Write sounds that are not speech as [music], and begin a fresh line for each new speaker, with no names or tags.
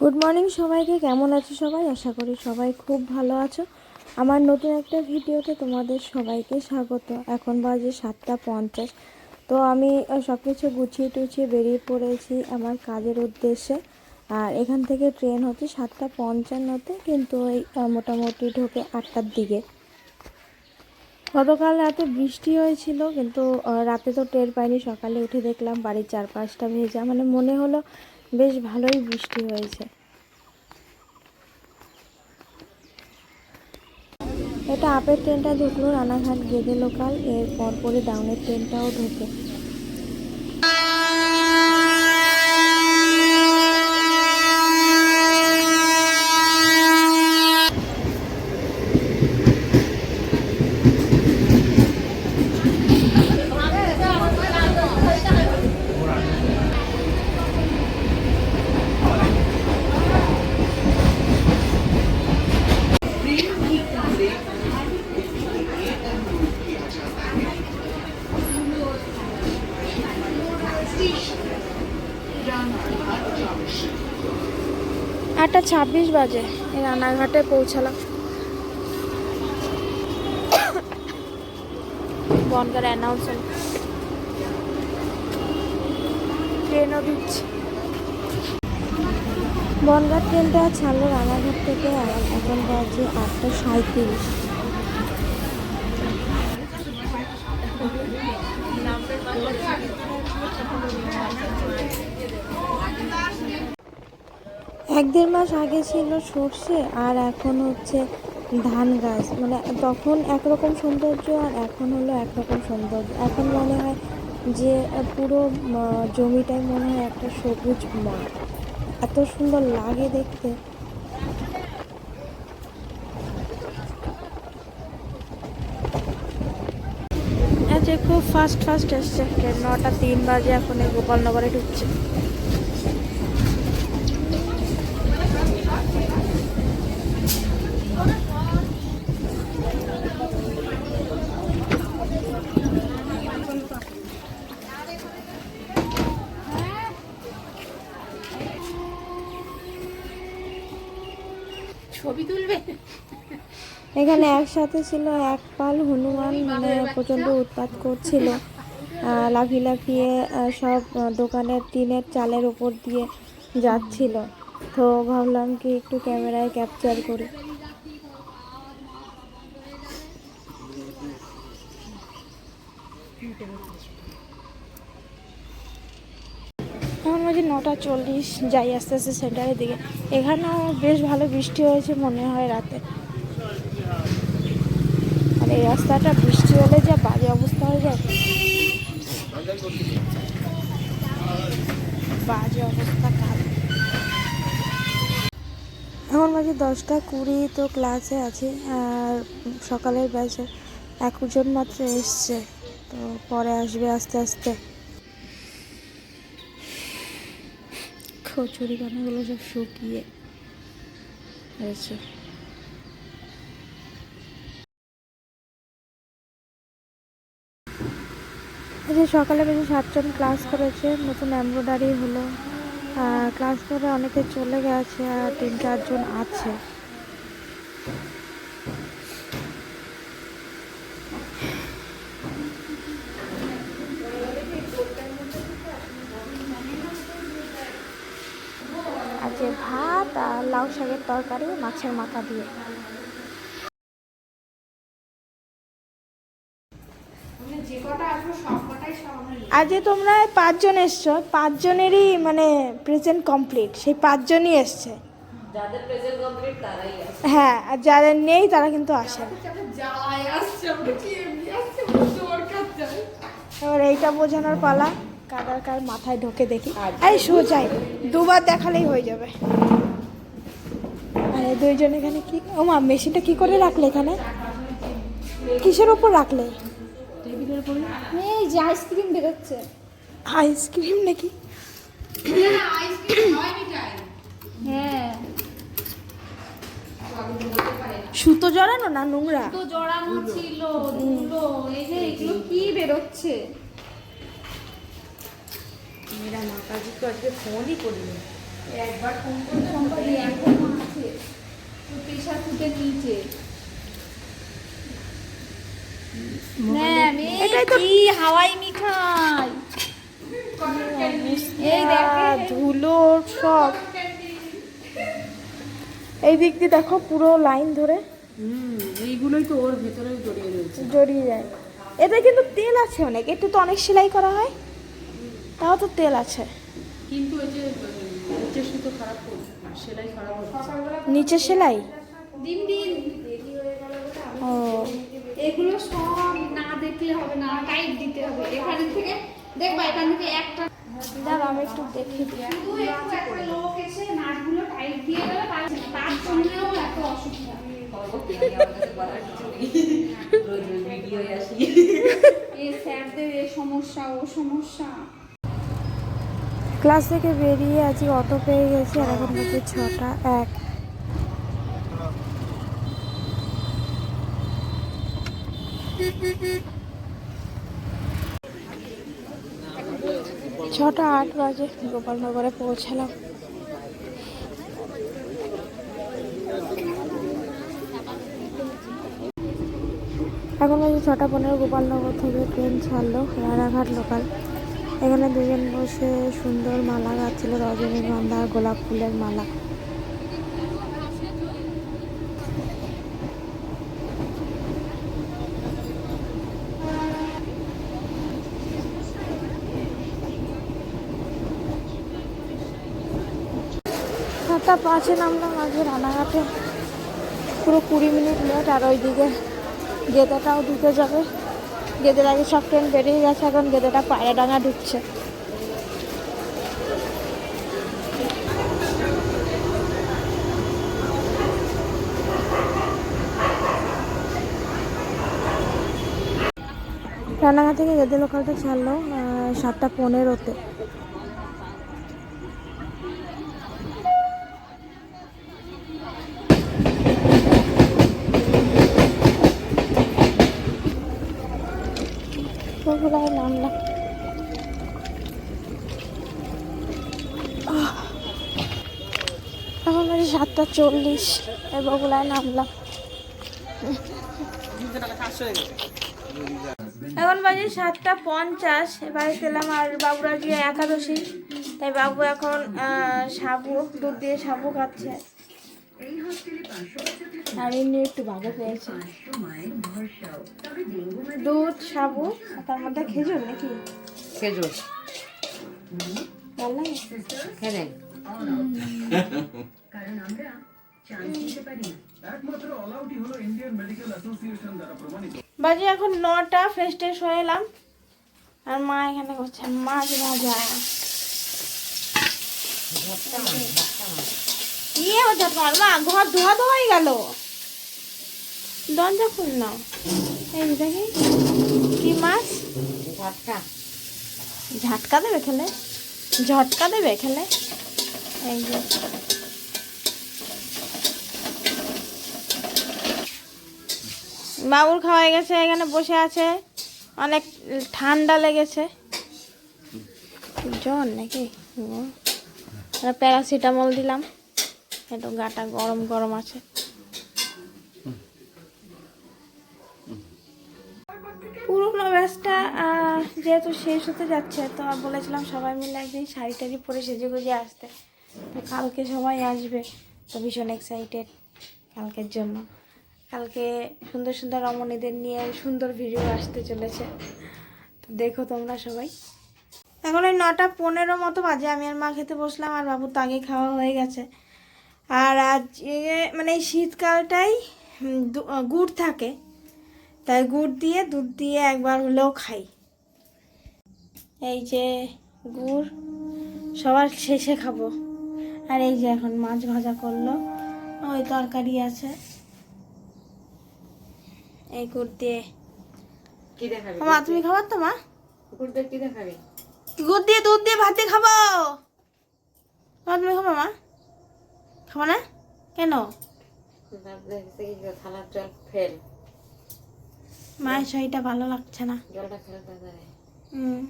Good morning সবাইকে, কেমন আছো সবাই? আশা করি সবাই খুব ভালো আছো। আমার নতুন একটা ভিডিওতে তোমাদের সবাইকে স্বাগত। এখন বাজে সাতটা পঞ্চাশ। তো আমি সব কিছু গুছিয়ে টুছিয়ে বেরিয়ে পড়েছি আমার কাজের উদ্দেশ্যে। আর এখান থেকে ট্রেন হচ্ছে সাতটা পঞ্চান্নতে, কিন্তু ওই মোটামুটি ঢোকে আটটার দিকে। গতকাল রাতে বৃষ্টি হয়েছিল, কিন্তু রাতে তো টের পাইনি। সকালে উঠে দেখলাম বাড়ির চারপাশটা ভেজা। মানে মনে হলো বেশ ভালোই বৃষ্টি হয়েছে। এটা আপের ট্রেনটা ঢুকলো রানাঘাট গেদে লোকাল এর পরপরই ডাউনের ট্রেনটাও ঢোকে। আটটা ছাব্বিশ বাজে। এই রানাঘাটে পৌঁছালাম। বনগার অ্যানাউন্স ট্রেনও দিচ্ছে। বনগাঁ ট্রেনটা ছাড়লো রানাঘাট থেকে এখন বাজে আটটা সাঁত্রিশ এক দেড় মাস আগে ছিল সর্ষে আর এখন হচ্ছে ধান গাছ। মানে তখন একরকম সৌন্দর্য আর এখন হলো একরকম সৌন্দর্য। এখন মনে হয় যে পুরো জমিটাই মনে হয় একটা সবুজ মাঠ। এত সুন্দর লাগে দেখতে। আচ্ছা খুব ফাস্ট ফাস্ট এসছে। নটা তিন বাজে এখন গোপালনগরে ঢুকছে।
ছবি তুলবে?
এখানে একসাথে ছিল এক পাল হনুমান মানে প্রচণ্ড উৎপাত করছিল। লাফি লাফিয়ে সব দোকানের টিনের চালের উপর দিয়ে যাচ্ছিল। তো ভাবলাম কি একটু ক্যামেরায় ক্যাপচার করি। এখন বাজে নটা চল্লিশ, যাই আস্তে আস্তে সেন্টারের দিকে। এখানেও বেশ ভালো বৃষ্টি হয়েছে মনে হয় রাতে। আর এই রাস্তাটা বৃষ্টি হলে যা বাজে অবস্থা হয়ে যায়। বাজে অবস্থা কাল। এখন বাজে দশটা কুড়ি, তো ক্লাসে আছি। আর সকালের ব্যাচে একজন মাত্র এসছে। তো পরে আসবে আস্তে আস্তে। কচুরি পানাগুলো সব শুকিয়ে হয়েছে যে সকালে বেশি সাতজন ক্লাস করেছে, নতুন এমব্রয়ডারি হলো। ক্লাস করে অনেকে চলে গেছে আর তিন চারজন আছে আজকে ভাত আর লাউ শাকের তরকারি মাছের মাথা দিয়ে। আজকে তোমরা পাঁচজন এসছো পাঁচজনেরই মানে প্রেজেন্ট কমপ্লিট সেই পাঁচজনই এসছে। হ্যাঁ আর যাদের নেই তারা কিন্তু আসে এবার এইটা বোঝানোর পালা কাদার কার মাথায় ঢোকে দেখি। আরে এই সোজাই দুবার দেখালেই হয়ে যাবে। আরে দুইজন এখানে কি ও মা মেশিনটা কি করে রাখলে এখানে? কিসের ওপর রাখলে?
এই যে আইসক্রিম বেরোচ্ছে
আইসক্রিম নাকি?
হ্যাঁ।
সুতো জড়ানো না নোংরা?
তো জড়ানো ছিল ধুলো এই যে এগুলো কি বেরোচ্ছে?
মেরা মাতাজি তো আজকে ফোনই করিনি। একবার ফোন করতে
সম্পত্তি এখনও আছে তো প্রেশার কুকের নিচে। এই
সব। এই দিক দিয়ে দেখো পুরো লাইন ধরে।
এইগুলোই তো ওর ভেতরে জড়িয়ে রয়েছে।
জড়িয়ে যায়। এতে কিন্তু তেল আছে অনেক। একটু তো অনেক সেলাই করা হয়। তাও তো তেল আছে।
কিন্তু যে নিচে সুতো খারাপ সেলাই খারাপ হচ্ছে।
সেলাই?
দিন দিন
ও।
এগুলো সব না দেখলে হবে না টাইট দিতে হবে। এখান থেকে দেখবা এখান থেকে একটা
দাঁড়া আমি একটু দেখি দিই।
শুধু একটু একটা লোক এসে নাটগুলো টাইট দিয়ে গেলে তার জন্যও এত অসুবিধা। এই স্যারদের এ সমস্যা ও সমস্যা।
ক্লাস থেকে বেরিয়ে আজকে অটো পেয়ে গেছি আর এখন বাজে ছটা এক। ছটা আট বাজে, গোপালনগরে পৌঁছালাম। এখন বাজে ছটা পনেরো, গোপালনগর থেকে ট্রেন ছাড়লো, রানাঘাট লোকাল এখানে দুজন বসে সুন্দর মালা গাচ্ছিল, রজনীগন্ধা, গোলাপ ফুলের মালা। সাতটা পাঁচে নামলাম আজকে রানাঘাটে। পুরো কুড়ি মিনিট লেট, আর ওইদিকে গেদেটাও ঢুকে যাবে। গেদের আগে সব ট্রেন বেরিয়ে গেছে, এখন গেদেটা পায়রাডাঙ্গা ঢুকছে। রানাঘাট থেকে গেদে লোকালটা ছাড়লো সাতটা পনেরোতে। বগুড়ায় নামলাম এখন বাজে সাতটা চল্লিশ এই বগুড়ায় নামলাম এখন বাজে সাতটা পঞ্চাশ, এবারে এলাম আর বাবুরা গিয়ে একাদশী। তাই বাবু এখন সাবু, দুধ দিয়ে সাবু খাচ্ছে। আর এমনি একটু ভালো পেয়েছে। দুধ সাবু তার মধ্যে খেজুর নাকি?
খেজুর।
ভালো লাগে। [laughs] বাজে এখন নটা ফ্রেশ ট্রেশ হয়ে এলাম। আর মা এখানে করছে মাছ ভাজা ইয়ে হতে পারবা ঘর ধোয়া ধোয়াই গেল। দরজা খুল নাও এই দেখি কি মাছ?
ঝাটকা।
ঝাটকা দেবে খেলে? ঝটকা দেবে খেলে? এই যে। বাবুর খাওয়া গেছে এখানে বসে আছে। অনেক ঠান্ডা লেগেছে। জ্বর নাকি। প্যারাসিটামল দিলাম। একটু গাটা গরম গরম আছে। পুরোনো ব্যাসটা যেহেতু শেষ হতে যাচ্ছে, তো বলেছিলাম সবাই মিলে একদিন শাড়ি টাড়ি পরে সেজে গুজে আসতে। তো কালকে সবাই আসবে, তো ভীষণ এক্সাইটেড কালকের জন্য। কালকে সুন্দর সুন্দর রমণীদের নিয়ে সুন্দর ভিডিও আসতে চলেছে। তো দেখো তোমরা সবাই। এখন ওই নটা পনেরো মতো বাজে, আমি আর মা খেতে বসলাম, আর বাবুর তো আগে খাওয়া হয়ে গেছে। আর আজ মানে এই শীতকালটাই গুড় থাকে। তাই গুড় দিয়ে দুধ দিয়ে একবার হলেও খাই। এই যে গুড় সবার শেষে খাব। আর এই যে এখন মাছ ভাজা করল ওই তরকারি আছে। এই গুড় দিয়ে। মা তুমি খাবার তো মা?
কি দেখাবি?
গুড় দিয়ে দুধ দিয়ে ভাত দিয়ে খাব? মা তুমি খাব মা? খাব না? কেন? মায়ের শরীরটা ভালো লাগছে না।
জলটা তাড়াতাড়ি।
হুম।